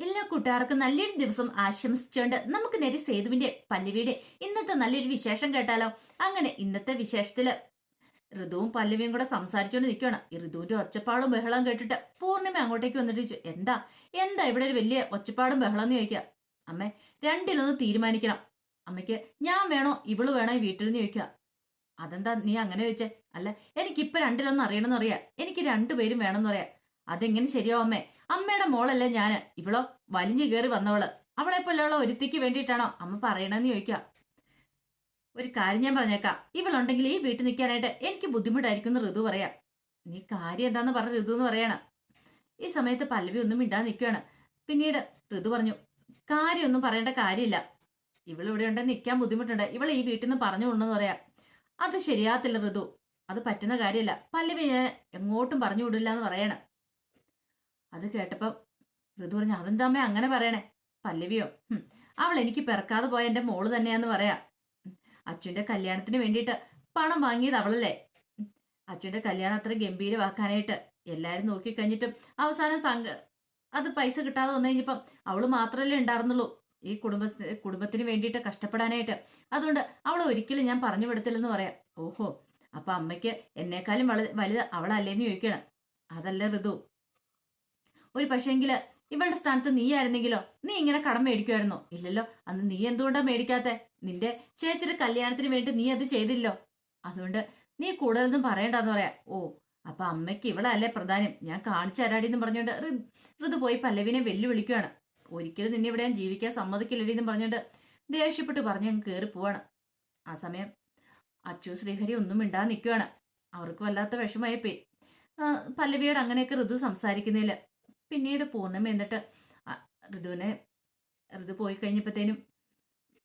എല്ലാ കൂട്ടുകാർക്കും നല്ലൊരു ദിവസം ആശംസിച്ചുകൊണ്ട് നമുക്ക് നേരെ സേതുവിന്റെ പല്ലവിയുടെ ഇന്നത്തെ നല്ലൊരു വിശേഷം കേട്ടാലോ? അങ്ങനെ ഇന്നത്തെ വിശേഷത്തിൽ ഋതുവും പല്ലവിയും കൂടെ സംസാരിച്ചുകൊണ്ട് നിൽക്കുകയാണ് ഈ ഋതുവിന്റെ ഒച്ചപ്പാടും ബഹളം കേട്ടിട്ട് പൂർണിമ അങ്ങോട്ടേക്ക് വന്നിട്ട് ചോദിച്ചു എന്താ? എന്താ ഇവിടെ ഒരു വലിയ ഒച്ചപ്പാടും ബഹളം എന്ന് ചോദിക്കുക അമ്മേ രണ്ടിലൊന്ന് തീരുമാനിക്കണം. അമ്മയ്ക്ക് ഞാൻ വേണോ ഇവൾ വേണോ വീട്ടിൽ നിന്ന് ചോദിക്കുക അതെന്താ നീ അങ്ങനെ ചോദിച്ചേ? അല്ല എനിക്കിപ്പൊ രണ്ടിലൊന്നും അറിയണമെന്ന് അറിയാം എനിക്ക് രണ്ടുപേരും വേണമെന്ന് അറിയാം അതെങ്ങനെ ശരിയാവും അമ്മേ? അമ്മയുടെ മോളല്ലേ ഞാൻ. ഇവളോ വലിഞ്ഞു കയറി വന്നവൾ. അവളെ പോലെയുള്ള ഒരുത്തിക്ക് വേണ്ടിയിട്ടാണോ അമ്മ പറയണെന്ന് ചോദിക്കാം. ഒരു കാര്യം ഞാൻ പറഞ്ഞേക്കാം. ഇവളുണ്ടെങ്കിൽ ഈ വീട്ടിൽ നിൽക്കാനായിട്ട് എനിക്ക് ബുദ്ധിമുട്ടായിരിക്കും എന്ന് ഋതു പറയാം. നീ കാര്യം എന്താന്ന് പറഞ്ഞ ഋതു എന്ന് പറയണം. ഈ സമയത്ത് പല്ലവി ഒന്നും മിണ്ടാൻ നിൽക്കുകയാണ്. പിന്നീട് ഋതു പറഞ്ഞു കാര്യമൊന്നും പറയേണ്ട കാര്യമില്ല. ഇവളിവിടെ ഉണ്ടെന്ന് നിൽക്കാൻ ബുദ്ധിമുട്ടുണ്ട്. ഇവൾ ഈ വീട്ടിൽ നിന്ന് പറഞ്ഞു കൊണ്ടെന്ന് പറയാം. അത് ശരിയാത്തില്ല ഋതു. അത് പറ്റുന്ന കാര്യമില്ല. പല്ലവി ഞാൻ എങ്ങോട്ടും പറഞ്ഞു വിടില്ല എന്ന് പറയണം. അത് കേട്ടപ്പം ഋതു പറഞ്ഞു അതെന്താ അങ്ങനെ പറയണേ? പല്ലവിയോ? അവൾ എനിക്ക് പിറക്കാതെ പോയ എന്റെ മോൾ തന്നെയാന്ന് പറയാ. അച്ഛന്റെ കല്യാണത്തിന് വേണ്ടിയിട്ട് പണം വാങ്ങിയത് അവളല്ലേ? അച്ഛന്റെ കല്യാണം അത്ര ഗംഭീരമാക്കാനായിട്ട് എല്ലാരും നോക്കിക്കഴിഞ്ഞിട്ടും അവസാനം സംഘ അത് പൈസ കിട്ടാതെ വന്നു കഴിഞ്ഞപ്പം അവൾ മാത്രമല്ലേ ഉണ്ടായിരുന്നുള്ളൂ. ഈ കുടുംബ കുടുംബത്തിന് വേണ്ടിയിട്ട് കഷ്ടപ്പെടാനായിട്ട്. അതുകൊണ്ട് അവൾ ഒരിക്കലും ഞാൻ പറഞ്ഞു വിടത്തില്ലെന്ന് പറയാം. ഓഹോ. അപ്പൊ അമ്മയ്ക്ക് എന്നെക്കാളും വലുത് അവളല്ലേന്ന് ചോദിക്കണം. അതല്ല ഋതു. ഒരു പക്ഷേങ്കിൽ ഇവളുടെ സ്ഥാനത്ത് നീ ആയിരുന്നെങ്കിലോ നീ ഇങ്ങനെ കടം മേടിക്കുമായിരുന്നോ? ഇല്ലല്ലോ. അന്ന് നീ എന്തുകൊണ്ടാ മേടിക്കാത്തെ? നിന്റെ ചേച്ചിയുടെ കല്യാണത്തിന് വേണ്ടി നീ അത് ചെയ്തില്ലോ. അതുകൊണ്ട് നീ കൂടുതലൊന്നും പറയണ്ടെന്ന് പറയാ. ഓ അപ്പൊ അമ്മയ്ക്ക് ഇവിടെ അല്ലേ പ്രധാനം. ഞാൻ കാണിച്ചു തരാടി എന്ന് പറഞ്ഞുകൊണ്ട് ഋതു പോയി പല്ലവിനെ വെല്ലുവിളിക്കുകയാണ് ഒരിക്കലും നിന്നെ ഇവിടെ ഞാൻ ജീവിക്കാൻ സമ്മതിക്കില്ലടി എന്ന് പറഞ്ഞുകൊണ്ട് ദേഷ്യപ്പെട്ട് പറഞ്ഞ് അങ്ങ് കയറി പോവാണ്. ആ സമയം അച്ചു ശ്രീഹരി ഒന്നും മിണ്ടാതെ നിൽക്കുകയാണ് അവർക്ക് വല്ലാത്ത വിഷമായി പോയി. പല്ലവിയോട് അങ്ങനെയൊക്കെ ഋതു സംസാരിക്കുന്നില്ല പിന്നീട് പൂർണിമ എന്നിട്ട് ഋതുവിനെ ഋതു പോയി കഴിഞ്ഞപ്പോഴത്തേനും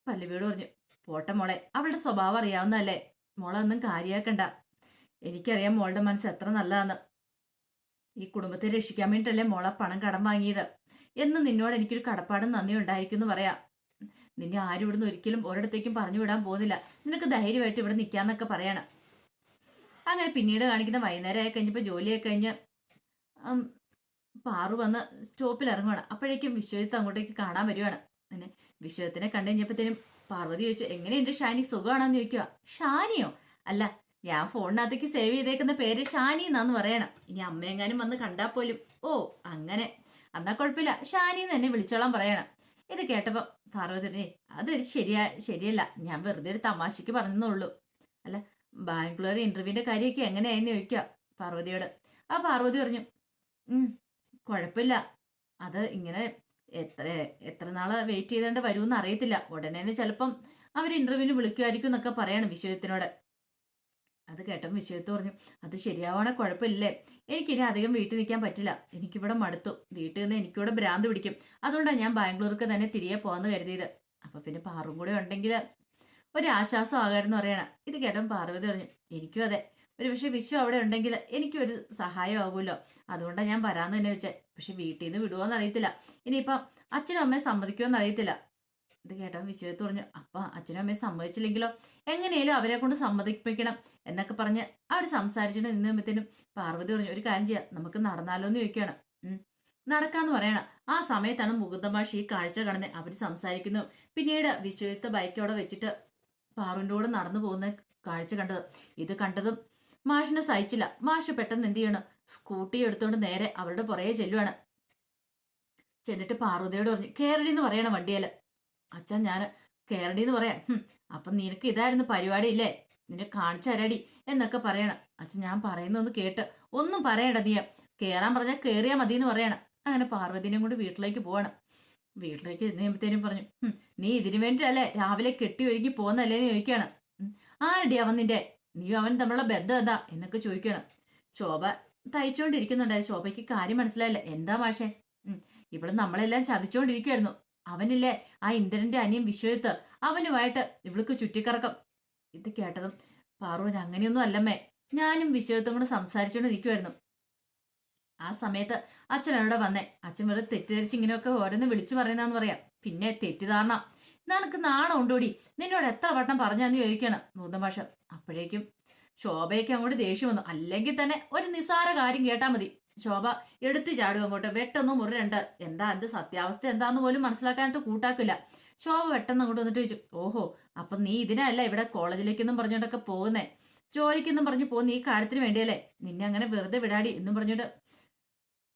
പല്ലവിയോട് പറഞ്ഞു പോട്ടെ മോളെ അവളുടെ സ്വഭാവം അറിയാവുന്നതല്ലേ മോളെ ഒന്നും കാര്യാക്കണ്ട എനിക്കറിയാം മോളുടെ മനസ്സ് എത്ര നല്ലതാന്ന്. ഈ കുടുംബത്തെ രക്ഷിക്കാൻ വേണ്ടിയിട്ടല്ലേ മോളെ പണം കടം വാങ്ങിയത്. എന്ന് നിന്നോട് എനിക്കൊരു കടപ്പാടും നന്ദി ഉണ്ടായിരിക്കും എന്ന് പറയാം. നിന്നെ ആരും ഇവിടുന്ന് ഒരിക്കലും ഒരിടത്തേക്കും പറഞ്ഞു വിടാൻ പോകുന്നില്ല. നിനക്ക് ധൈര്യമായിട്ട് ഇവിടെ നിൽക്കാന്നൊക്കെ പറയണം. അങ്ങനെ പിന്നീട് കാണിക്കുന്ന വൈകുന്നേരം ആയി കഴിഞ്ഞപ്പോൾ ജോലിയായി കഴിഞ്ഞ് പാറു വന്ന് സ്റ്റോപ്പിൽ ഇറങ്ങുവാണ് അപ്പോഴേക്കും വിശ്വജിത്ത് അങ്ങോട്ടേക്ക് കാണാൻ വരുവാണ്. പിന്നെ വിശ്വജിത്തിനെ കണ്ടു കഴിഞ്ഞപ്പോഴത്തേനും പാർവതി ചോദിച്ചു എങ്ങനെയുണ്ട് ഷാനി? സുഖമാണെന്ന് ചോദിക്കുക ഷാനിയോ? അല്ല ഞാൻ ഫോണിനകത്തേക്ക് സേവ് ചെയ്തേക്കുന്ന പേര് ഷാനി എന്നാന്ന് പറയണം. ഇനി അമ്മയെങ്ങാനും വന്ന് കണ്ടാൽ പോലും. ഓ അങ്ങനെ. എന്നാ കുഴപ്പമില്ല. ഷാനി എന്ന് എന്നെ വിളിച്ചോളാൻ പറയണം. ഇത് കേട്ടപ്പോ പാർവതി അത് ശരിയാ ശരിയല്ല. ഞാൻ വെറുതെ ഒരു തമാശക്ക് പറഞ്ഞെന്നുള്ളൂ അല്ല ബാംഗ്ലൂർ ഇന്റർവ്യൂവിന്റെ കാര്യമൊക്കെ എങ്ങനെയായെന്ന് ചോദിക്കുക പാർവതിയോട്. ആ പാർവതി പറഞ്ഞു കുഴപ്പമില്ല. അത് ഇങ്ങനെ എത്ര എത്ര നാൾ വെയിറ്റ് ചെയ്തേണ്ട വരുമെന്ന് അറിയത്തില്ല. ഉടനെ തന്നെ ചിലപ്പം അവർ ഇന്റർവ്യൂവിന് വിളിക്കുമായിരിക്കും എന്നൊക്കെ പറയാണ് വിശ്വജിത്തിനോട്. അത് കേട്ടപ്പോൾ വിശ്വജിത്ത് പറഞ്ഞു അത് ശരിയാവണ കുഴപ്പമില്ലേ എനിക്കിനി അധികം വീട്ടിൽ നിൽക്കാൻ പറ്റില്ല. എനിക്കിവിടെ മടുത്തു. വീട്ടിൽ നിന്ന് എനിക്കിവിടെ ഭ്രാന്ത് പിടിക്കും. അതുകൊണ്ടാണ് ഞാൻ ബാംഗ്ലൂർക്ക് തന്നെ തിരികെ പോകാമെന്ന് കരുതിയത്. അപ്പൊ പിന്നെ പാറും കൂടെ ഉണ്ടെങ്കിൽ ഒരു ആശ്വാസം ആകാരെന്ന് പറയണം. ഇത് കേട്ടപ്പോൾ പാർവതി പറഞ്ഞു എനിക്കും അതെ. ഒരു പക്ഷെ വിശു അവിടെ ഉണ്ടെങ്കിൽ എനിക്കൊരു സഹായം ആകുമല്ലോ അതുകൊണ്ടാണ് ഞാൻ വരാന്ന് തന്നെ വെച്ചേ. പക്ഷെ വീട്ടിൽ നിന്ന് വിടുവോന്ന് അറിയത്തില്ല. ഇനിയിപ്പം അച്ഛനും അമ്മയും സമ്മതിക്കുമോന്ന് അറിയത്തില്ല. ഇത് കേട്ടോ വിശ്വത്ത് പറഞ്ഞു അപ്പ അച്ഛനും അമ്മയും സമ്മതിച്ചില്ലെങ്കിലോ? എങ്ങനെയാലും അവരെ കൊണ്ട് സമ്മതിപ്പിക്കണം എന്നൊക്കെ പറഞ്ഞ് അവർ സംസാരിച്ചിട്ട് നിന്നപ്പോഴത്തേനും പാർവതി പറഞ്ഞു ഒരു കാര്യം ചെയ്യാം. നമുക്ക് നടന്നാലോ എന്ന് ചോദിക്കുകയാണ്. നടക്കാന്ന് പറയണം. ആ സമയത്താണ് മുകുന്ദമാഷ് ഈ കാഴ്ച കാണുന്നത് അവർ സംസാരിക്കുന്നു. പിന്നീട് വിശ്വജിത്ത് ബൈക്ക് അവിടെ വെച്ചിട്ട് പാറുവിന്റെ കൂടെ നടന്നു പോകുന്ന കാഴ്ച കണ്ടത്. ഇത് കണ്ടതും മാഷിനെ സഹിച്ചില്ല. മാഷ് പെട്ടെന്ന് എന്ത് ചെയ്യണം? സ്കൂട്ടി എടുത്തുകൊണ്ട് നേരെ അവരുടെ പുറകെ ചെല്ലുവാണ്. ചെന്നിട്ട് പാർവതിയോട് പറഞ്ഞു കേരളി എന്ന് പറയണം വണ്ടിയല്ല? അച്ഛൻ ഞാൻ കേരളി എന്ന് പറയാം അപ്പൊ നിനക്ക് ഇതായിരുന്നു പരിപാടി ഇല്ലേ? നിന്നെ കാണിച്ചു തരാടി എന്നൊക്കെ പറയണം. അച്ഛൻ ഞാൻ പറയുന്നൊന്ന് കേട്ട് ഒന്നും പറയണ്ട നീ. കേറാൻ പറഞ്ഞാൽ കേറിയാ മതി എന്ന് പറയണം. അങ്ങനെ പാർവതിനെയും കൊണ്ട് വീട്ടിലേക്ക് പോവാണ്. വീട്ടിലേക്ക് എന്നുമ്പത്തേനും പറഞ്ഞു "ഹും, നീ ഇതിനു വേണ്ടിയല്ലേ രാവിലെ കെട്ടി ഒരുക്കി പോന്നല്ലേ എന്ന് ചോദിക്കുകയാണ് ആരടിയാ ആരടി അവൻ നിന്റെ? നീ അവൻ തമ്മിലുള്ള ബന്ധം എന്താ? എന്നൊക്കെ ചോദിക്കണം. ശോഭ തയ്ച്ചുകൊണ്ടിരിക്കുന്നുണ്ടായി ശോഭയ്ക്ക് കാര്യം മനസ്സിലായില്ല. എന്താ മാഷേ? ഇവിടെ നമ്മളെല്ലാം ചതിച്ചുകൊണ്ടിരിക്കുവായിരുന്നു അവനില്ലേ? ആ ഇന്ദ്രന്റെ അനിയൻ വിശ്വജിത്ത്. അവനുമായിട്ട് ഇവൾക്ക് ചുറ്റിക്കറക്കം. ഇത് കേട്ടതും പാറു അങ്ങനെയൊന്നും അല്ലമ്മേ. ഞാനും വിശ്വജിത്തും കൂടെ സംസാരിച്ചുകൊണ്ട് നിൽക്കുമായിരുന്നു ആ സമയത്ത് അച്ഛൻ അവിടെ വന്നേ. അച്ഛൻ വെറുതെ തെറ്റിദ്ധരിച്ച് ഇങ്ങനെയൊക്കെ ഓരോന്ന് വിളിച്ചു പറയുന്നതെന്ന് പറയാം. പിന്നെ തെറ്റിദ്ധാരണ. നിനക്ക് നാണം ഉണ്ടോടി? നിന്നോട് എത്ര വട്ടം പറഞ്ഞാന്ന് ചോദിക്കണം. നൂതൻ ഭാഷ. അപ്പോഴേക്കും ശോഭയ്ക്ക് അങ്ങോട്ട് ദേഷ്യം വന്നു. അല്ലെങ്കിൽ തന്നെ ഒരു നിസാര കാര്യം കേട്ടാ മതി. ശോഭ എടുത്തു ചാടും അങ്ങോട്ട്. വെട്ടൊന്നും മുറിരണ്ട് എന്താ എന്ത് സത്യാവസ്ഥ എന്താന്ന് പോലും മനസ്സിലാക്കാനായിട്ട് കൂട്ടാക്കില്ല. ശോഭ പെട്ടെന്ന് അങ്ങോട്ട് വന്നിട്ട് ചോദിച്ചു ഓഹോ അപ്പൊ നീ ഇതിനല്ല ഇവിടെ കോളേജിലേക്കൊന്നും പറഞ്ഞോണ്ടൊക്കെ പോകുന്നേ? ജോലിക്കെന്നും പറഞ്ഞു പോകുന്ന? ഈ കാര്യത്തിന് വേണ്ടിയല്ലേ? നിന്നെ അങ്ങനെ വെറുതെ വിടാടി എന്നും പറഞ്ഞോണ്ട്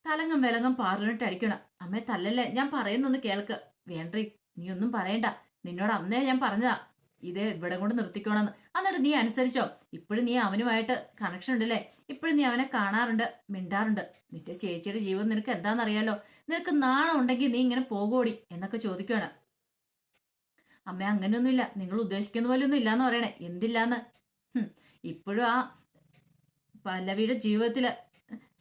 തലങ്ങും വിലങ്ങും പാറിനിട്ട് അടിക്കണം. അമ്മേ തല്ലല്ലേ? ഞാൻ പറയുന്നൊന്ന് കേൾക്ക്. വേണ്ടി നീ ഒന്നും പറയണ്ട. നിന്നോട് അന്നേ ഞാൻ പറഞ്ഞതാ. ഇത് ഇവിടെ കൊണ്ട് നിർത്തിക്കോണെന്ന് എന്നിട്ട് നീ അനുസരിച്ചോ. ഇപ്പോഴും നീ അവനുമായിട്ട് കണക്ഷൻ ഉണ്ടല്ലേ? ഇപ്പോഴും നീ അവനെ കാണാറുണ്ട് മിണ്ടാറുണ്ട്. നിന്റെ ചേച്ചിയുടെ ജീവൻ നിനക്ക് എന്താണെന്നറിയാലോ? നിനക്ക് നാണം ഉണ്ടെങ്കിൽ നീ ഇങ്ങനെ പോകൂടി എന്നൊക്കെ ചോദിക്കുകയാണ് അമ്മ അങ്ങനെയൊന്നുമില്ല. നിങ്ങൾ ഉദ്ദേശിക്കുന്ന പോലെ ഒന്നും ഇല്ലാന്ന് പറയണേ. എന്തില്ലാന്ന്? ഇപ്പോഴും ആ പല്ലവിയുടെ ജീവിതത്തിൽ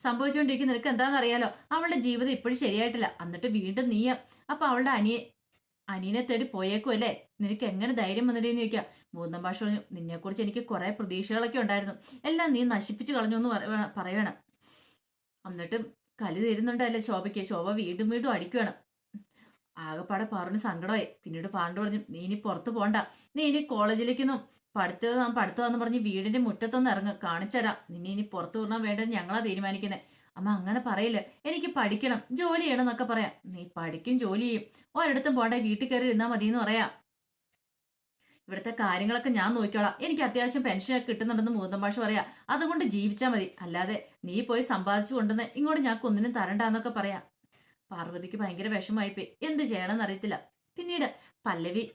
സംഭവിച്ചുകൊണ്ടിരിക്കുന്ന നിനക്ക് എന്താണെന്ന് അറിയാലോ അവളുടെ ജീവിതം ഇപ്പോഴും ശരിയായിട്ടില്ല. എന്നിട്ട് വീണ്ടും നീയ അപ്പൊ അവളുടെ അനിയ അനിയനെ തേടി പോയേക്കുമല്ലേ നിനക്ക് എങ്ങനെ ധൈര്യം വന്നിട്ടേന്ന് ചോദിക്കാം മൂന്നാം ഭാഷ പറഞ്ഞു നിന്നെക്കുറിച്ച് എനിക്ക് കുറെ പ്രതീക്ഷകളൊക്കെ ഉണ്ടായിരുന്നു. എല്ലാം നീ നശിപ്പിച്ചു കളഞ്ഞു എന്ന് പറ- പറയണം. എന്നിട്ടും കലി തരുന്നുണ്ടല്ലേ ശോഭയ്ക്ക്. ശോഭ വീണ്ടും വീണ്ടും അടിക്കുകയാണ്. ആകെപ്പാടെ പറഞ്ഞു സങ്കടമായി. പിന്നീട് പാണ്ട് പറഞ്ഞു നീ ഇനി പുറത്ത് പോണ്ട. നീ ഇനി കോളേജിലേക്കൊന്നും പഠിത്തം പഠിത്തമെന്ന് പറഞ്ഞ് വീടിന്റെ മുറ്റത്തൊന്ന് ഇറങ്ങ. തരാം നിന്നെ ഇനി പുറത്തു വിടാൻ വേണ്ടത് ഞങ്ങളാ തീരുമാനിക്കുന്നത് അമ്മ അങ്ങനെ പറയില്ല. എനിക്ക് പഠിക്കണം ജോലി ചെയ്യണം എന്നൊക്കെ പറയാം. നീ പഠിക്കും ജോലി ചെയ്യും. ഒരിടത്തും പോണ്ട വീട്ടിൽ കയറി ഇരുന്നാ മതി എന്ന് പറയാം. ഇവിടുത്തെ കാര്യങ്ങളൊക്കെ ഞാൻ നോക്കിക്കോളാം. എനിക്ക് അത്യാവശ്യം പെൻഷനൊക്കെ കിട്ടുന്നുണ്ടെന്ന് മൂന്നം ഭാഷ പറയാ. അതുകൊണ്ട് ജീവിച്ചാൽ മതി. അല്ലാതെ നീ പോയി സമ്പാദിച്ചു കൊണ്ടുവന്ന് ഇങ്ങോട്ട് ഞാൻ ഒന്നിനും തരണ്ടെന്നൊക്കെ പറയാം. പാർവതിക്ക് ഭയങ്കര വിഷമമായിപ്പോയി. എന്ത് ചെയ്യണമെന്ന് അറിയത്തില്ല. പിന്നീട് പല്ലവി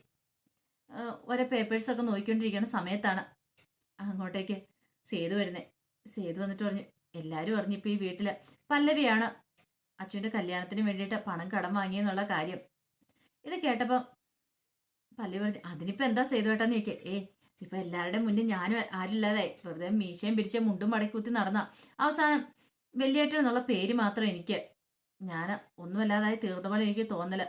ഓരോ പേപ്പേഴ്സൊക്കെ നോക്കിക്കൊണ്ടിരിക്കുന്ന സമയത്താണ് അങ്ങോട്ടേക്ക് സേതു വരുന്നത് സേതു വന്നിട്ട് പറഞ്ഞു എല്ലാവരും അറിഞ്ഞിപ്പോൾ ഈ വീട്ടിൽ പല്ലവിയാണ് അച്ഛന്റെ കല്യാണത്തിന് വേണ്ടിയിട്ട് പണം കടം വാങ്ങിയെന്നുള്ള കാര്യം. ഇത് കേട്ടപ്പം പല്ലവി പറഞ്ഞു അതിനിപ്പോൾ എന്താ ചെയ്തു ഏട്ടാന്ന് ചോദിക്കേ. ഏ ഇപ്പൊ എല്ലാവരുടെയും മുന്നിൽ ഞാനും ആരില്ലാതായി വെറുതെ മീശയും പിരിച്ച മുണ്ടും മടക്കൂത്തി കുത്തി നടന്ന. അവസാനം വെല്ലിയേട്ടൻ എന്നുള്ള പേര് മാത്രം എനിക്ക് ഞാൻ ഒന്നുമല്ലാതായി തീർന്ന പോലെ എനിക്ക് തോന്നൽ.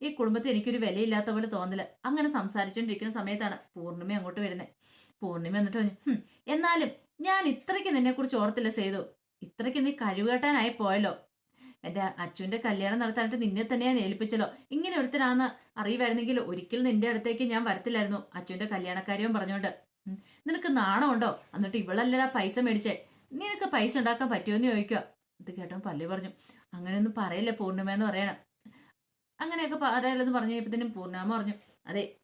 ഈ കുടുംബത്തിൽ എനിക്കൊരു വിലയില്ലാത്ത പോലെ തോന്നൽ. അങ്ങനെ സംസാരിച്ചുകൊണ്ടിരിക്കുന്ന സമയത്താണ് പൂർണിമ അങ്ങോട്ട് വരുന്നത് പൂർണിമ എന്നിട്ട് പറഞ്ഞു എന്നാലും ഞാൻ ഇത്രയ്ക്ക് നിന്നെക്കുറിച്ച് ഓർത്തില്ല സേതു. ഇത്രയ്ക്ക് നീ കഴിവുകെട്ടാനായി പോയല്ലോ. എന്റെ അച്ഛന്റെ കല്യാണം നടത്താനായിട്ട് നിന്നെ തന്നെ ഞാൻ ഏൽപ്പിച്ചല്ലോ. ഇങ്ങനെ ഒരുത്തരാന്ന് അറിയുമായിരുന്നെങ്കിൽ ഒരിക്കലും നിന്റെ അടുത്തേക്ക് ഞാൻ വരത്തില്ലായിരുന്നു അച്ഛന്റെ കല്യാണക്കാര്യവും പറഞ്ഞുകൊണ്ട്. നിനക്ക് നാണമുണ്ടോ? എന്നിട്ട് ഇവളല്ലടാ പൈസ മേടിച്ചേ. നിനക്ക് പൈസ ഉണ്ടാക്കാൻ പറ്റുമെന്ന് ചോദിക്കുക ഇത് കേട്ടോ പല്ലി പറഞ്ഞു. അങ്ങനെയൊന്നും പറയല്ലേ പൂർണിമ എന്ന് പറയണം. അങ്ങനെയൊക്കെ പറയാലെന്ന് പറഞ്ഞു കഴിഞ്ഞപ്പത്തേനും പൂർണാമ പറഞ്ഞു അതെ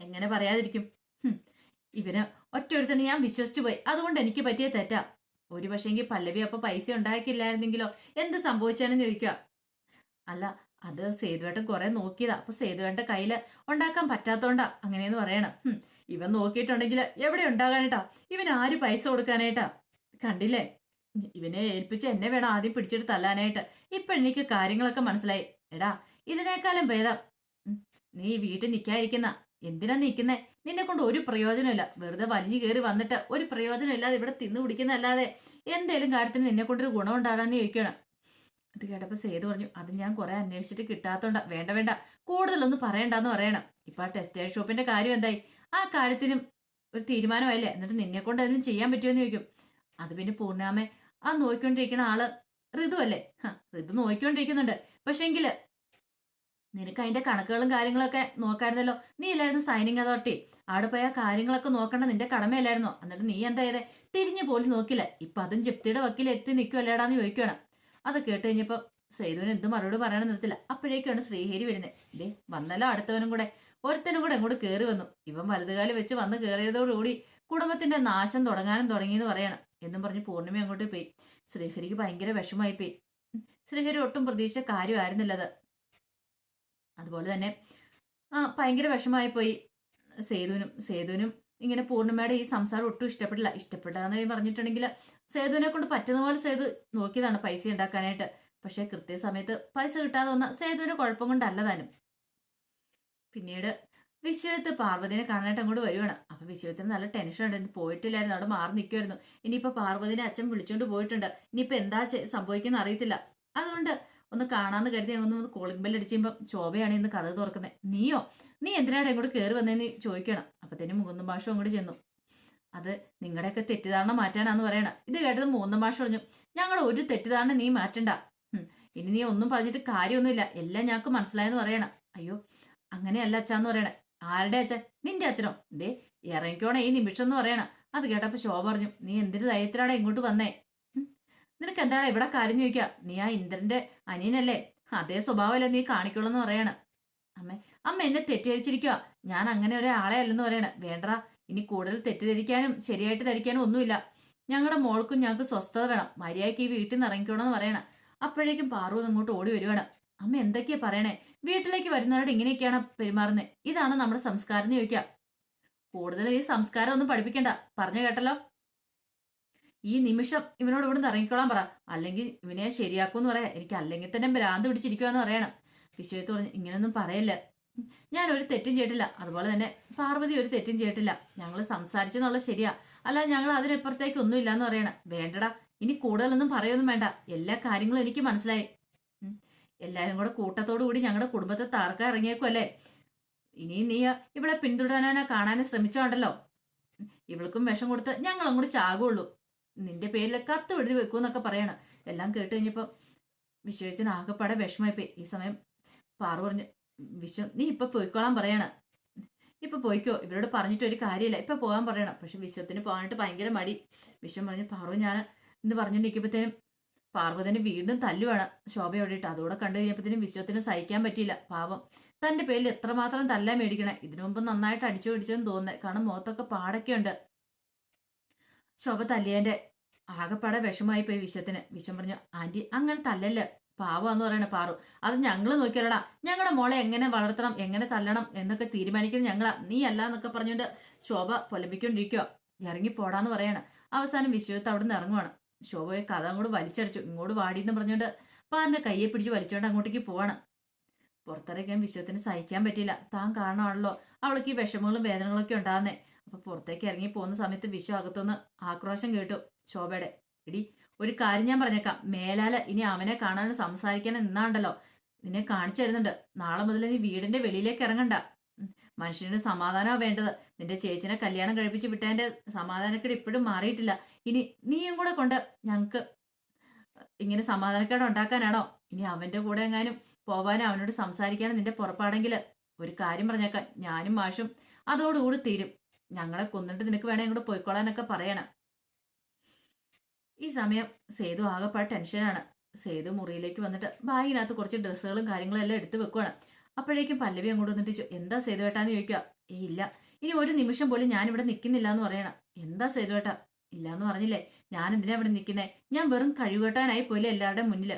എങ്ങനെ പറയാതിരിക്കും? ഇവന് ഒറ്റൊരുത്തന്നെ ഞാൻ വിശ്വസിച്ചു പോയി. അതുകൊണ്ട് എനിക്ക് പറ്റിയ തെറ്റാ. ഒരു പക്ഷേങ്കിൽ പല്ലവി അപ്പൊ പൈസ ഉണ്ടാക്കിയില്ലായിരുന്നെങ്കിലോ എന്ത് സംഭവിച്ചാണെന്ന് ചോദിക്കുക അല്ല അത് സേതുവേട്ടൻ കുറെ നോക്കിയതാ. അപ്പൊ സേതുവേട്ട കയ്യിൽ ഉണ്ടാക്കാൻ പറ്റാത്തോണ്ടാ അങ്ങനെയെന്ന് പറയണം. ഇവൻ നോക്കിയിട്ടുണ്ടെങ്കിൽ എവിടെ ഉണ്ടാകാനായിട്ടാ? ഇവൻ ആര് പൈസ കൊടുക്കാനായിട്ടാ? കണ്ടില്ലേ? ഇവനെ ഏൽപ്പിച്ച് എന്നെ വേണം ആദ്യം പിടിച്ചിട്ട് തല്ലാനായിട്ട്. ഇപ്പൊ എനിക്ക് കാര്യങ്ങളൊക്കെ മനസ്സിലായി. എടാ ഇതിനേക്കാളും ഭേദം. നീ വീട്ടിൽ നിൽക്കാതിരിക്കുന്ന എന്തിനാ നിൽക്കുന്നേ നിന്നെ കൊണ്ട് ഒരു പ്രയോജനമില്ല വെറുതെ വലിഞ്ഞു കയറി വന്നിട്ട് ഒരു പ്രയോജനം ഇല്ലാതെ ഇവിടെ തിന്നു കുടിക്കുന്നതല്ലാതെ എന്തേലും കാര്യത്തിന് നിന്നെ കൊണ്ടൊരു ഗുണം ഉണ്ടാകാന്ന് ചോദിക്കണം അത് കേട്ടപ്പോ സേതു പറഞ്ഞു അത് ഞാൻ കുറെ അന്വേഷിച്ചിട്ട് കിട്ടാത്തോണ്ട. വേണ്ട വേണ്ട. കൂടുതലൊന്നും പറയണ്ടെന്ന് പറയണം. ഇപ്പൊ ആ ടെക്സ്റ്റൈൽ ഷോപ്പിന്റെ കാര്യം എന്തായി? ആ കാര്യത്തിനും ഒരു തീരുമാനമായില്ലേ? എന്നിട്ട് നിന്നെ കൊണ്ട് അതിനും ചെയ്യാൻ പറ്റുമെന്ന് ചോദിക്കും. അത് പിന്നെ പൂർണാമെ ആ നോക്കിക്കൊണ്ടിരിക്കുന്ന ആൾ ഋതു അല്ലേ ഋതു നോക്കിക്കൊണ്ടിരിക്കുന്നുണ്ട്. പക്ഷെങ്കിൽ നിനക്ക് അതിന്റെ കണക്കുകളും കാര്യങ്ങളൊക്കെ നോക്കായിരുന്നല്ലോ. നീ അല്ലായിരുന്നു സൈനിങ് അതോറിറ്റി അവിടെ പോയ കാര്യങ്ങളൊക്കെ നോക്കേണ്ട നിന്റെ കടമയല്ലായിരുന്നോ? എന്നിട്ട് നീ എന്താ ചെയ്തേ? തിരിഞ്ഞു പോലും നോക്കില്ല. ഇപ്പൊ അതും ജപ്തിയുടെ വക്കീൽ എത്തി നിൽക്കുമല്ലേടാന്ന് ചോദിക്കുകയാണ് അത് കേട്ട് കഴിഞ്ഞപ്പോ സേതുവിന് എന്ത് മറുപടി പറയാൻ നിർത്തില്ല അപ്പോഴേക്കാണ് ശ്രീഹരി വരുന്നത് ഇതേ വന്നല്ലോ അടുത്തവനും കൂടെ. ഒരുത്തനും കൂടെ അങ്ങോട്ട് കയറി വന്നു. ഇവൻ വലതുകാലം വെച്ച് വന്ന് കയറിയതോടുകൂടി കുടുംബത്തിന്റെ നാശം തുടങ്ങാനും തുടങ്ങിയെന്ന് പറയണം. എന്നും പറഞ്ഞ് പൂർണിമ അങ്ങോട്ട് പോയി. ശ്രീഹരിക്ക് ഭയങ്കര വിഷമായി പോയി ശ്രീഹരി ഒട്ടും പ്രതീക്ഷിച്ച കാര്യമായിരുന്നില്ലത്. അതുപോലെ തന്നെ ആ ഭയങ്കര വിഷമായി പോയി സേതുവിനും സേതുവിനും ഇങ്ങനെ പൂർണിമയുടെ ഈ സംസാരം ഒട്ടും ഇഷ്ടപ്പെട്ടില്ല. ഇഷ്ടപ്പെടാന്ന് പറഞ്ഞിട്ടുണ്ടെങ്കിൽ സേതുവിനെ കൊണ്ട് പറ്റുന്ന പോലെ സേതു നോക്കിയതാണ് പൈസ ഉണ്ടാക്കാനായിട്ട്. പക്ഷെ കൃത്യസമയത്ത് പൈസ കിട്ടാതെ വന്ന സേതുവിന് കുഴപ്പം കൊണ്ടല്ല താനും. പിന്നീട് വിശ്വത്ത് പാർവതിനെ കാണാനായിട്ട് അങ്ങോട്ട് വരുവാണ്. അപ്പൊ വിശ്വത്തിന് നല്ല ടെൻഷൻ ഉണ്ടായിരുന്നു പോയിട്ടില്ലായിരുന്നു. അവിടെ മാറി നിൽക്കുമായിരുന്നു ഇനിയിപ്പോ പാർവതിനെ അച്ഛൻ വിളിച്ചുകൊണ്ട് പോയിട്ടുണ്ട്. ഇനിയിപ്പോ എന്താ സംഭവിക്കുന്ന അറിയത്തില്ല. അതുകൊണ്ട് ഒന്ന് കാണാന്ന് കരുതി ഒന്ന് കോളിംഗ് ബെൽ കഴിയുമ്പോൾ ശോഭയാണ് ഇന്ന് കഥ തുറക്കുന്നത് നീയോ? നീ എന്തിനാണ് ഇങ്ങോട്ട് കയറി വന്നതെന്ന് ചോദിക്കണം. അപ്പത്തേനും മുകുന്ദ ഭാഷ അങ്ങോട്ട് ചെന്നു. അത് നിങ്ങളുടെയൊക്കെ തെറ്റിദ്ധാരണ മാറ്റാനാന്ന് പറയണം. ഇത് കേട്ടത് മൂന്ന് ഭാഷ പറഞ്ഞു ഞങ്ങളുടെ ഒരു തെറ്റിദ്ധാരണ നീ മാറ്റണ്ട. ഇനി നീ ഒന്നും പറഞ്ഞിട്ട് കാര്യമൊന്നുമില്ല. എല്ലാം ഞങ്ങൾക്ക് മനസ്സിലായെന്ന് പറയണം. അയ്യോ അങ്ങനെയല്ല അച്ഛാന്ന് പറയണേ. ആരുടെ അച്ഛൻ? നിന്റെ അച്ഛനോ. ദേ ഇറങ്ങിക്കോണേ ഈ നിമിഷം എന്ന് പറയണം. അത് കേട്ടപ്പോ ശോഭ പറഞ്ഞു നീ എന്തിന് ധൈര്യത്തിലാണ് ഇങ്ങോട്ട് വന്നേ? നിനക്ക് എന്താണ് ഇവിടെ കാര്യം ചോദിക്കുക? നീ ആ ഇന്ദ്രന്റെ അനിയനല്ലേ? അതേ സ്വഭാവമല്ലേ നീ കാണിക്കുള്ളൂ എന്ന് പറയണ. അമ്മ അമ്മ എന്നെ തെറ്റിദ്ധരിച്ചിരിക്കുക ഞാൻ അങ്ങനെ ഒരാളെ അല്ലെന്ന് പറയണ. വേണ്ട ഇനി കൂടുതൽ തെറ്റിദ്ധരിക്കാനും ശരിയായിട്ട് ധരിക്കാനും ഒന്നുമില്ല. ഞങ്ങളുടെ മോൾക്കും ഞങ്ങൾക്ക് സ്വസ്ഥത വേണം. മര്യാദയ്ക്ക് ഈ വീട്ടിൽ നിന്ന് ഇറങ്ങിക്കണമെന്ന് പറയണം. അപ്പോഴേക്കും പാർവത് ഇങ്ങോട്ട് ഓടി വരുവാണ്. അമ്മ എന്തൊക്കെയാ പറയണേ? വീട്ടിലേക്ക് വരുന്നവരോട് ഇങ്ങനെയൊക്കെയാണ് പെരുമാറുന്നത് ഇതാണ് നമ്മുടെ സംസ്കാരം എന്ന് ചോദിക്കുക. കൂടുതൽ ഈ സംസ്കാരം ഒന്നും പഠിപ്പിക്കണ്ട. പറഞ്ഞു കേട്ടല്ലോ? ഈ നിമിഷം ഇവനോട് ഇവിടുന്ന് ഇറങ്ങിക്കോളാൻ പറ. അല്ലെങ്കിൽ ഇവനെ ശരിയാക്കൂന്ന് പറയാം. എനിക്ക് അല്ലെങ്കിൽ തന്നെ ഭ്രാന്ത് പിടിച്ചിരിക്കുവാന്ന് പറയണം. വിശ്വത്ത് പറഞ്ഞു ഇങ്ങനെയൊന്നും പറയല്ല. ഞാൻ ഒരു തെറ്റും ചെയ്തിട്ടില്ല. അതുപോലെ തന്നെ പാർവതി ഒരു തെറ്റും ചെയ്തിട്ടില്ല. ഞങ്ങൾ സംസാരിച്ചെന്നുള്ള ശരിയാ. അല്ല ഞങ്ങൾ അതിനപ്പുറത്തേക്ക് ഒന്നും ഇല്ലാന്ന് പറയണം. വേണ്ടടാ. ഇനി കൂടുതലൊന്നും പറയൊന്നും വേണ്ട. എല്ലാ കാര്യങ്ങളും എനിക്ക് മനസ്സിലായി. എല്ലാരും കൂടെ കൂട്ടത്തോടു കൂടി ഞങ്ങളുടെ കുടുംബത്തെ തകർക്കാൻ ഇറങ്ങിയേക്കുമല്ലേ ഇനി നീ ഇവിടെ പിന്തുടരാനാ കാണാനും ശ്രമിച്ചോണ്ടല്ലോ. ഇവൾക്കും വിഷം കൊടുത്ത് ഞങ്ങളും കൂടി ചാകുള്ളൂ. നിന്റെ പേരിൽ കത്ത് എഴുതി വെക്കൂന്നൊക്കെ പറയണം. എല്ലാം കേട്ട് കഴിഞ്ഞപ്പോ വിശ്വജിത്തിന് ആകെപ്പാടെ വിഷമായിപ്പോയി ഈ സമയം പാറു പറഞ്ഞു വിശ്വം നീ ഇപ്പൊ പോയിക്കോളാൻ പറയണ. ഇപ്പൊ പോയിക്കോ. ഇവരോട് പറഞ്ഞിട്ട് ഒരു കാര്യമില്ല. ഇപ്പൊ പോകാൻ പറയണം. പക്ഷെ വിശ്വത്തിന് പോകാനായിട്ട് ഭയങ്കര മടി. വിശ്വം പറഞ്ഞു പാറു ഞാൻ എന്ന് പറഞ്ഞിട്ടിരിക്കുമ്പോഴത്തേനും പാർവതിന് വീണ്ടും തല്ലുവാണ്. ശോഭ എവിടെയിട്ട് അതുകൂടെ കണ്ടു കഴിഞ്ഞപ്പോഴത്തേനും വിശ്വത്തിന് സഹിക്കാൻ പറ്റിയില്ല. പാവം. തന്റെ പേരിൽ എത്രമാത്രം തല്ലാൻ മേടിക്കണേ? ഇതിനു മുമ്പ് നന്നായിട്ട് അടിച്ചു പിടിച്ചെന്ന് തോന്നുന്നത് കാരണം മുഖത്തൊക്കെ പാടൊക്കെ ഉണ്ട് ശോഭ തല്ലിയന്റെ ആകെപ്പാടെ വിഷമായി പോയി വിശ്വത്തിന്. വിശ്വം പറഞ്ഞു ആന്റി അങ്ങനെ തല്ലല്ല. പാവന്ന് പറയണ പാറു. അത് ഞങ്ങൾ നോക്കിയാലടാ. ഞങ്ങളുടെ മോളെ എങ്ങനെ വളർത്തണം എങ്ങനെ തല്ലണം എന്നൊക്കെ തീരുമാനിക്കുന്നത് ഞങ്ങളാ. നീ അല്ല എന്നൊക്കെ പറഞ്ഞുകൊണ്ട് ശോഭ പൊലപ്പിക്കൊണ്ടിരിക്കുക ഇറങ്ങി പോടാന്ന് പറയാണ്. അവസാനം വിശ്വത്ത് അവിടെ നിന്ന് ഇറങ്ങുവാണ്. ശോഭയെ കഥ അങ്ങോട്ട് വലിച്ചടിച്ചു. ഇങ്ങോട്ട് വാടിയെന്ന് പറഞ്ഞുകൊണ്ട് പാറിന്റെ കയ്യെ പിടിച്ച് വലിച്ചുകൊണ്ട് അങ്ങോട്ടേക്ക് പോവാണ്. പുറത്തിറക്കാൻ വിശ്വത്തിന് സഹിക്കാൻ പറ്റില്ല. താൻ കാരണമാണല്ലോ അവൾക്ക് ഈ വിഷമങ്ങളും വേദനകളൊക്കെ ഉണ്ടാകുന്നേ അപ്പൊ പുറത്തേക്ക് ഇറങ്ങി പോകുന്ന സമയത്ത് വിശ്വ അകത്തുനിന്ന് ആക്രോശം കേട്ടു ശോഭയുടെ. എടി ഒരു കാര്യം ഞാൻ പറഞ്ഞേക്കാം. മേലാല ഇനി അവനെ കാണാനും സംസാരിക്കാനും നിന്നാണ്ടല്ലോ. നിന്നെ കാണിച്ചു തരുന്നുണ്ട്. നാളെ മുതൽ നീ വീടിന്റെ വെളിയിലേക്ക് ഇറങ്ങണ്ട. മനുഷ്യന് സമാധാനമാണ് വേണ്ടത്. നിന്റെ ചേച്ചിനെ കല്യാണം കഴിപ്പിച്ച് വിട്ടതിന്റെ സമാധാനക്കേട് ഇപ്പോഴും മാറിയിട്ടില്ല. ഇനി നീയും കൂടെ കൊണ്ട് ഞങ്ങൾക്ക് ഇങ്ങനെ സമാധാനക്കേട് ഉണ്ടാക്കാനാണോ? ഇനി അവന്റെ കൂടെ എങ്ങാനും പോവാനും അവനോട് സംസാരിക്കാനും നിന്റെ പുറപ്പാടെങ്കിൽ ഒരു കാര്യം പറഞ്ഞേക്കാം. ഞാനും മാഷും അതോടുകൂടി തീരും. ഞങ്ങളെ കൊന്നിട്ട് നിനക്ക് വേണേ ഇങ്ങോട്ട് പോയിക്കോളാനൊക്കെ പറയണം. ഈ സമയം സേതു ആകെപ്പാട് ടെൻഷനാണ് സേതു മുറിയിലേക്ക് വന്നിട്ട് ബാഗിനകത്ത് കുറച്ച് ഡ്രസ്സുകളും കാര്യങ്ങളും എല്ലാം എടുത്തു വെക്കുവാണ്. അപ്പോഴേക്കും പല്ലവി അങ്ങോട്ട് വന്നിട്ട് എന്താ സേതു ഏട്ടാന്ന് ചോദിക്കുക. ഏ ഇല്ല. ഇനി ഒരു നിമിഷം പോലും ഞാൻ ഇവിടെ നിൽക്കുന്നില്ല എന്ന് പറയണം. എന്താ സേതു ഏട്ടാ? ഇല്ല എന്ന് പറഞ്ഞില്ലേ? ഞാൻ എന്തിനാ ഇവിടെ നിൽക്കുന്നേ? ഞാൻ വെറും കഴിവുകെട്ടാനായി പോയില്ലേ എല്ലാവരുടെയും മുന്നിൽ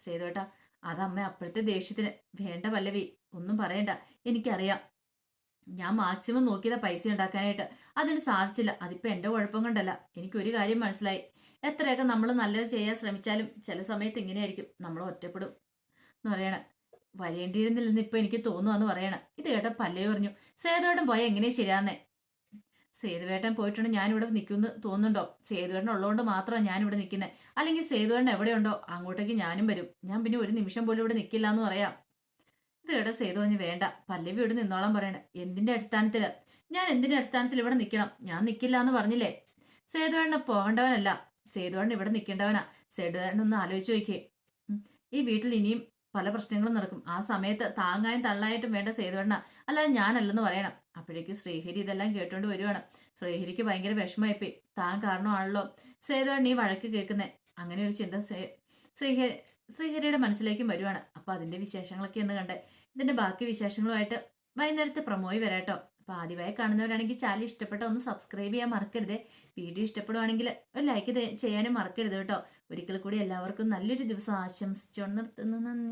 സേതു ഏട്ടാ അതമ്മ അപ്പോഴത്തെ ദേഷ്യത്തിന് വേണ്ട പല്ലവി. ഒന്നും പറയണ്ട. എനിക്കറിയാം. ഞാൻ മാക്സിമം നോക്കിയതാ പൈസ ഉണ്ടാക്കാനായിട്ട്. അതിന് സാധിച്ചില്ല. അതിപ്പോ എന്റെ കുഴപ്പം കൊണ്ടല്ല. എനിക്ക് ഒരു കാര്യം മനസ്സിലായി. എത്രയൊക്കെ നമ്മൾ നല്ലത് ചെയ്യാൻ ശ്രമിച്ചാലും ചില സമയത്ത് ഇങ്ങനെയായിരിക്കും. നമ്മൾ ഒറ്റപ്പെടും എന്ന് പറയണ. വരേണ്ടിയിരുന്നില്ലെന്ന് ഇപ്പൊ എനിക്ക് തോന്നുവാന്ന് പറയണ. ഇത് കേട്ട പല്ലേ പറഞ്ഞു സേതുവേട്ടൻ പോയാൽ എങ്ങനെയാ ശരിയാന്നേ സേതുവേട്ടൻ പോയിട്ടുണ്ട്. ഞാനിവിടെ നിൽക്കുന്നു തോന്നുന്നുണ്ടോ? സേതുവേട്ടൻ ഉള്ളതുകൊണ്ട് മാത്രമാണ് ഞാനിവിടെ നിൽക്കുന്നത് അല്ലെങ്കിൽ സേതുവേട്ടൻ എവിടെയുണ്ടോ? അങ്ങോട്ടേക്ക് ഞാനും വരും. ഞാൻ പിന്നെ ഒരു നിമിഷം പോലും ഇവിടെ നിൽക്കില്ല എന്ന് പറയാം. ഇത് കേട്ട സേതു പറഞ്ഞു? വേണ്ട. പല്ലവി ഇവിടെ നിന്നോളാൻ പറയണ. എന്തിന്റെ അടിസ്ഥാനത്തിൽ? ഞാൻ എന്തിന്റെ അടിസ്ഥാനത്തിൽ ഇവിടെ നിൽക്കണം ഞാൻ നിൽക്കില്ല എന്ന് പറഞ്ഞില്ലേ? സേതുവേണ്ണ പോകേണ്ടവനല്ല. സേതുവേണ്ണ ഇവിടെ നിൽക്കേണ്ടവനാ സേതുവേണ്ണ ഒന്ന് ആലോചിച്ച് നോക്കിയേ. ഈ വീട്ടിൽ ഇനിയും പല പ്രശ്നങ്ങളും നടക്കും. ആ സമയത്ത് താങ്ങായും തള്ളായിട്ടും വേണ്ട സേതുവേണ്ണ അല്ലാതെ ഞാനല്ലെന്ന് പറയണം. അപ്പോഴേക്കും ശ്രീഹരി ഇതെല്ലാം കേട്ടുകൊണ്ട് വരുവാണ്. ശ്രീഹരിക്ക് ഭയങ്കര വിഷമമായിപ്പോയി. താൻ കാരണമാണല്ലോ സേതുവേണ്ണ ഈ വഴക്ക് കേൾക്കുന്നേ. അങ്ങനെ ഒരു ചിന്ത ശ്രീഹരി ശ്രീഹരിയുടെ മനസ്സിലേക്കും വരുവാണ്. അപ്പൊ അതിന്റെ വിശേഷങ്ങളൊക്കെ ഒന്ന് കണ്ട് ഇതിന്റെ ബാക്കി വിശേഷങ്ങളുമായിട്ട് വൈകുന്നേരത്തെ പ്രമോയി വരാട്ടോ. അപ്പൊ ആദ്യമായി കാണുന്നവരാണെങ്കിൽ ചാനൽ ഇഷ്ടപ്പെട്ട ഒന്ന് സബ്സ്ക്രൈബ് ചെയ്യാൻ മറക്കരുത്. വീഡിയോ ഇഷ്ടപ്പെടുവാണെങ്കിൽ ഒരു ലൈക്ക് ചെയ്യാനും മറക്കരുത് കേട്ടോ. ഒരിക്കൽ കൂടി എല്ലാവർക്കും നല്ലൊരു ദിവസം ആശംസിച്ചുകൊണ്ട് നിർത്തുന്നു. നന്ദി.